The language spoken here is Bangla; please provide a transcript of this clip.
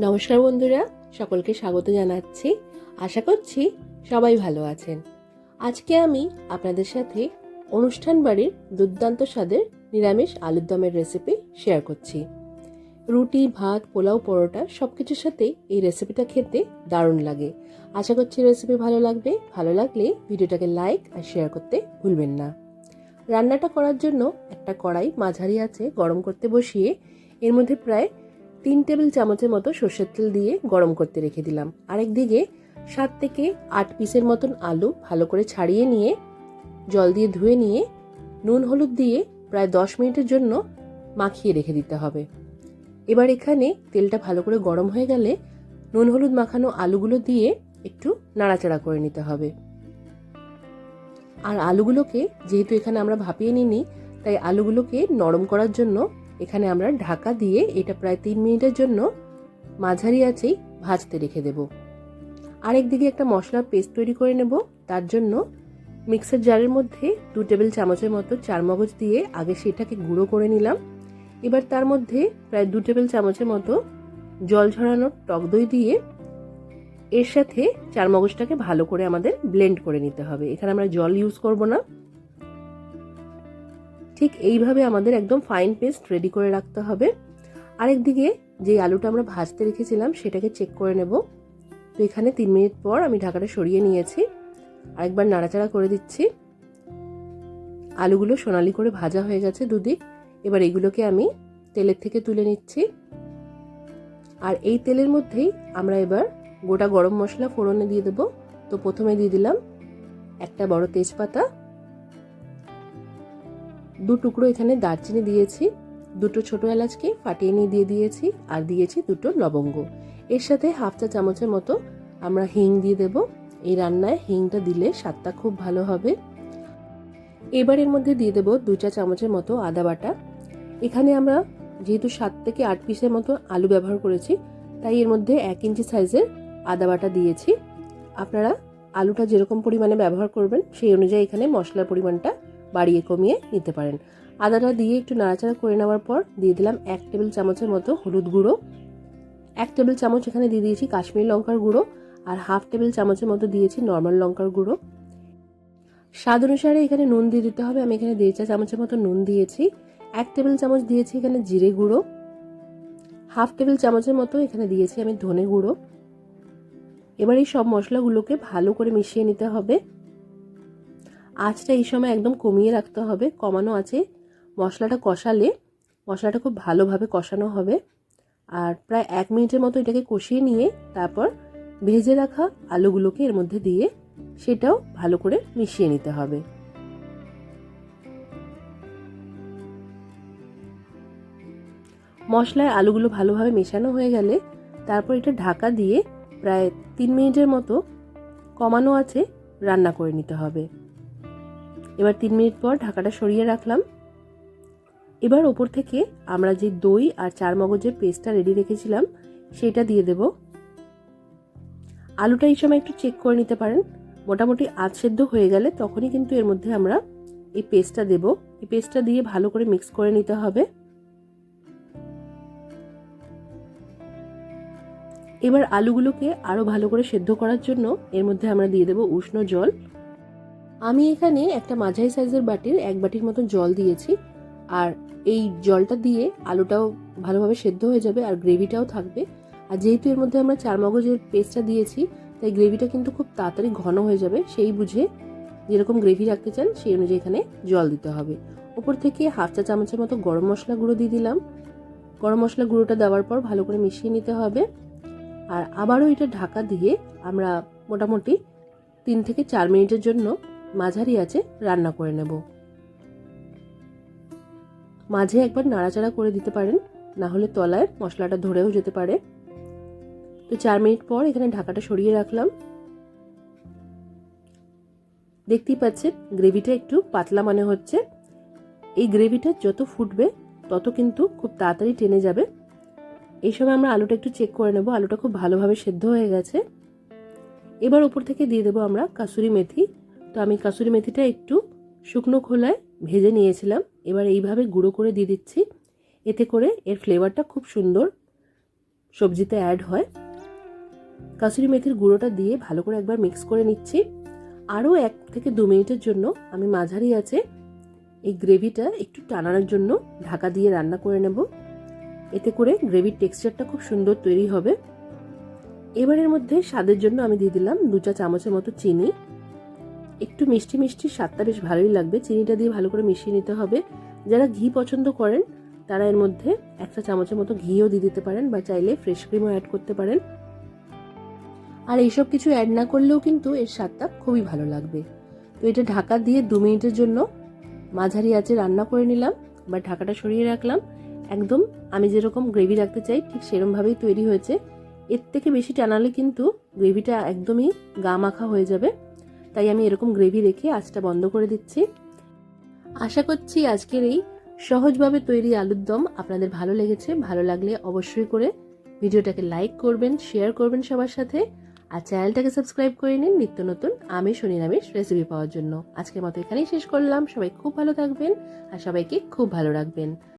নমস্কার বন্ধুরা, সকলকে স্বাগত জানাচ্ছি। আশা করছি সবাই ভালো আছেন। আজকে আমি আপনাদের সাথে অনুষ্ঠান বাড়ির দুর্দান্ত স্বাদের নিরামিষ আলুর দমের রেসিপি শেয়ার করছি। রুটি, ভাত, পোলাও, পরোটা সব কিছুর সাথে এই রেসিপিটা খেতে দারুণ লাগে। আশা করছি রেসিপি ভালো লাগবে। ভালো লাগলে ভিডিওটাকে লাইক আর শেয়ার করতে ভুলবেন না। রান্নাটা করার জন্য একটা কড়াই, মাঝারি আছে, গরম করতে বসিয়ে এর মধ্যে প্রায় তিন টেবিল চামচের মতো সর্ষের তেল দিয়ে গরম করতে রেখে দিলাম। আরেক দিকে সাত থেকে আট পিসের মতন আলু ভালো করে ছাড়িয়ে নিয়ে, জল দিয়ে ধুয়ে নিয়ে, নুন হলুদ দিয়ে প্রায় দশ মিনিটের জন্য মাখিয়ে রেখে দিতে হবে। এবার এখানে তেলটা ভালো করে গরম হয়ে গেলে নুন হলুদ মাখানো আলুগুলো দিয়ে একটু নাড়াচাড়া করে নিতে হবে। আর আলুগুলোকে, যেহেতু এখানে আমরা ভাপিয়ে নিইনি, তাই আলুগুলোকে নরম করার জন্য এখানে আমরা ঢাকা দিয়ে এটা প্রায় তিন মিনিটের জন্য মাঝারি আছেই ভাজতে রেখে দেব। আরেকদিকে একটা মশলার পেস্ট তৈরি করে নেব। তার জন্য মিক্সার জারের মধ্যে দু টেবিল চামচের মতো চার মগজ দিয়ে আগে সেটাকে গুঁড়ো করে নিলাম। এবার তার মধ্যে প্রায় দু টেবিল চামচের মতো জল ঝরানোর টক দই দিয়ে এর সাথে চার মগজটাকে ভালো করে আমাদের ব্লেন্ড করে নিতে হবে। এখানে আমরা জল ইউজ করব না। ঠিক এইভাবে আমাদের একদম ফাইন পেস্ট রেডি করে রাখতে হবে। আরেকদিকে যে আলুটা আমরা ভাজতে রেখেছিলাম, সেটাকে চেক করে নেব। তো এখানে তিন মিনিট পর আমি ঢাকাটা সরিয়ে নিয়েছি। আরেকবার নাড়াচাড়া করে দিচ্ছি। আলুগুলো সোনালি করে ভাজা হয়ে গেছে দুদিক। এবার এগুলোকে আমি তেলের থেকে তুলে নিচ্ছি। আর এই তেলের মধ্যেই আমরা এবার গোটা গরম মশলা ফোড়নে দিয়ে দেবো। তো প্রথমে দিয়ে দিলাম একটা বড় তেজপাতা। দু টুকরো এখানে দারচিনি দিয়েছি, দুটো ছোট এলাচকে ফাটিয়ে নিয়ে দিয়ে দিয়েছি আর দিয়েছি দুটো লবঙ্গ। এর সাথে হাফ চা চামচের মতো আমরা হিং দিয়ে দেব। এই রান্নায় হিংটা দিলে স্বাদটা খুব ভালো হবে। এবার এর মধ্যে দিয়ে দেবো দু চা চামচের মতো আদা বাটা। এখানে আমরা যেহেতু সাত থেকে আট পিসের মতো আলু ব্যবহার করেছি, তাই এর মধ্যে এক ইঞ্চি সাইজের আদা বাটা দিয়েছি। আপনারা আলুটা যেরকম পরিমাণে ব্যবহার করবেন, সেই অনুযায়ী এখানে মশলার পরিমাণটা বাড়িয়ে কমিয়ে নিতে পারেন। আদাটা দিয়ে একটু নাড়াচাড়া করে নেওয়ার পর দিয়ে দিলাম এক টেবিল চামচের মতো হলুদ গুঁড়ো। এক টেবিল চামচ এখানে দিয়ে দিয়েছি কাশ্মীরি লঙ্কার গুঁড়ো আর হাফ টেবিল চামচের মতো দিয়েছি নর্মাল লঙ্কার গুঁড়ো। স্বাদ অনুসারে এখানে নুন দিয়ে দিতে হবে। আমি এখানে দেড় চা চামচের মতো নুন দিয়েছি। এক টেবিল চামচ দিয়েছি এখানে জিরে গুঁড়ো। হাফ টেবিল চামচের মতো এখানে দিয়েছি আমি ধনে গুঁড়ো। এবার এই সব মশলাগুলোকে ভালো করে মিশিয়ে নিতে হবে। আঁচটা এই সময় একদম কমিয়ে রাখতে হবে, কমানো আছে। মশলাটা কষালে, মশলাটা খুব ভালোভাবে কষানো হবে। আর প্রায় এক মিনিটের মতো এটাকে কষিয়ে নিয়ে তারপর ভেজে রাখা আলুগুলোকে এর মধ্যে দিয়ে সেটাও ভালো করে মিশিয়ে নিতে হবে। মশলায় আলুগুলো ভালোভাবে মেশানো হয়ে গেলে তারপর এটা ঢাকা দিয়ে প্রায় তিন মিনিটের মতো কমানো আছে, রান্না করে নিতে হবে। এবার তিন মিনিট পর ঢাকাটা সরিয়ে রাখলাম। এবার ওপর থেকে আমরা যে দই আর চার মগজের পেস্টটা রেডি রেখেছিলাম, সেটা দিয়ে দেব। আলুটা এই সময় একটু চেক করে নিতে পারেন। মোটামুটি আধ সেদ্ধ হয়ে গেলে তখনই কিন্তু এর মধ্যে আমরা এই পেস্টটা দেব। এই পেস্টটা দিয়ে ভালো করে মিক্স করে নিতে হবে। এবার আলুগুলোকে আরও ভালো করে সেদ্ধ করার জন্য এর মধ্যে আমরা দিয়ে দেব উষ্ণ জল। আমি এখানে একটা মাঝারি সাইজের বাটির এক বাটির মতো জল দিয়েছি, আর এই জলটা দিয়ে আলুটাও ভালোভাবে সেদ্ধ হয়ে যাবে আর গ্রেভিটাও থাকবে। আর যেহেতু এর মধ্যে আমরা চার মগজের পেস্টটা দিয়েছি, তাই গ্রেভিটা কিন্তু খুব তাড়াতাড়ি ঘন হয়ে যাবে, সেই বুঝে যেরকম গ্রেভি রাখতে চান, সেই অনুযায়ী এখানে জল দিতে হবে। ওপর থেকে হাফ চা চামচের মতো গরম মশলা গুঁড়ো দিয়ে দিলাম। গরম মশলা গুঁড়োটা দেওয়ার পর ভালো করে মিশিয়ে নিতে হবে। আর আবারও এটা ঢাকা দিয়ে আমরা মোটামুটি তিন থেকে চার মিনিটের জন্য মাঝারি আছে, রান্না করে নেব। মাঝে একবার নাড়াচাড়া করে দিতে পারেন, না হলে তলায় মশলাটা ধরেও যেতে পারে। তো চার মিনিট পর এখানে ঢাকাটা সরিয়ে রাখলাম। দেখতেই পাচ্ছেন, গ্রেভিটা একটু পাতলা মানে হচ্ছে। এই গ্রেভিটা যত ফুটবে, তত কিন্তু খুব তাড়াতাড়ি টেনে যাবে। এই সময় আমরা আলুটা একটু চেক করে নেব, আলুটা খুব ভালোভাবে সেদ্ধ হয়ে গেছে। এবার উপর থেকে দিয়ে দেবো আমরা কাসুরি মেথি। তো আমি কাসুরি মেথিটা একটু শুকনো খোলায় ভেজে নিয়েছিলাম। এবার এইভাবে গুঁড়ো করে দিয়ে দিচ্ছি। এতে করে এর ফ্লেভারটা খুব সুন্দর সবজিতে অ্যাড হয়। কাসুরি মেথির গুঁড়োটা দিয়ে ভালো করে একবার মিক্স করে নিচ্ছি। আরও এক থেকে দু মিনিটের জন্য আমি মাঝারি আছে এই গ্রেভিটা একটু টানানোর জন্য ঢাকা দিয়ে রান্না করে নেব। এতে করে গ্রেভির টেক্সচারটা খুব সুন্দর তৈরি হবে। এবারের মধ্যে স্বাদের জন্য আমি দিয়ে দিলাম দু চা চামচের মতো চিনি। একটু মিষ্টি মিষ্টি, স্বাদটা বেশ ভালোই লাগবে। চিনিটা দিয়ে ভালো করে মিশিয়ে নিতে হবে। যারা ঘি পছন্দ করেন, তারা এর মধ্যে একটা চামচের মতো ঘিও দিয়ে দিতে পারেন বা চাইলে ফ্রেশ ক্রিমও অ্যাড করতে পারেন। আর এইসব কিছু অ্যাড না করলেও কিন্তু এর স্বাদটা খুবই ভালো লাগবে। তো এটা ঢাকা দিয়ে দু মিনিটের জন্য মাঝারি আঁচে রান্না করে নিলাম বা ঢাকাটা সরিয়ে রাখলাম। একদম আমি যেরকম গ্রেভি রাখতে চাই, ঠিক সেরমভাবেই তৈরি হয়েছে। এর থেকে বেশি টানালে কিন্তু গ্রেভিটা একদমই গা মাখা হয়ে যাবে। তাই আমি এরকম গ্রেভি রেখে আঁচটা বন্ধ করে দিচ্ছি। আশা করছি আজকের এই সহজভাবে তৈরি আলুর দম আপনাদের ভালো লেগেছে। ভালো লাগলে অবশ্যই করে ভিডিওটাকে লাইক করবেন শেয়ার করবেন সবার সাথে আর চ্যানেলটাকে সাবস্ক্রাইব করে নিন নিত্য নতুন আমি শনি নিরামিষ রেসিপি পাওয়ার জন্য। আজকের মতো এখানেই শেষ করলাম। সবাই খুব ভালো থাকবেন আর সবাইকে খুব ভালো রাখবেন।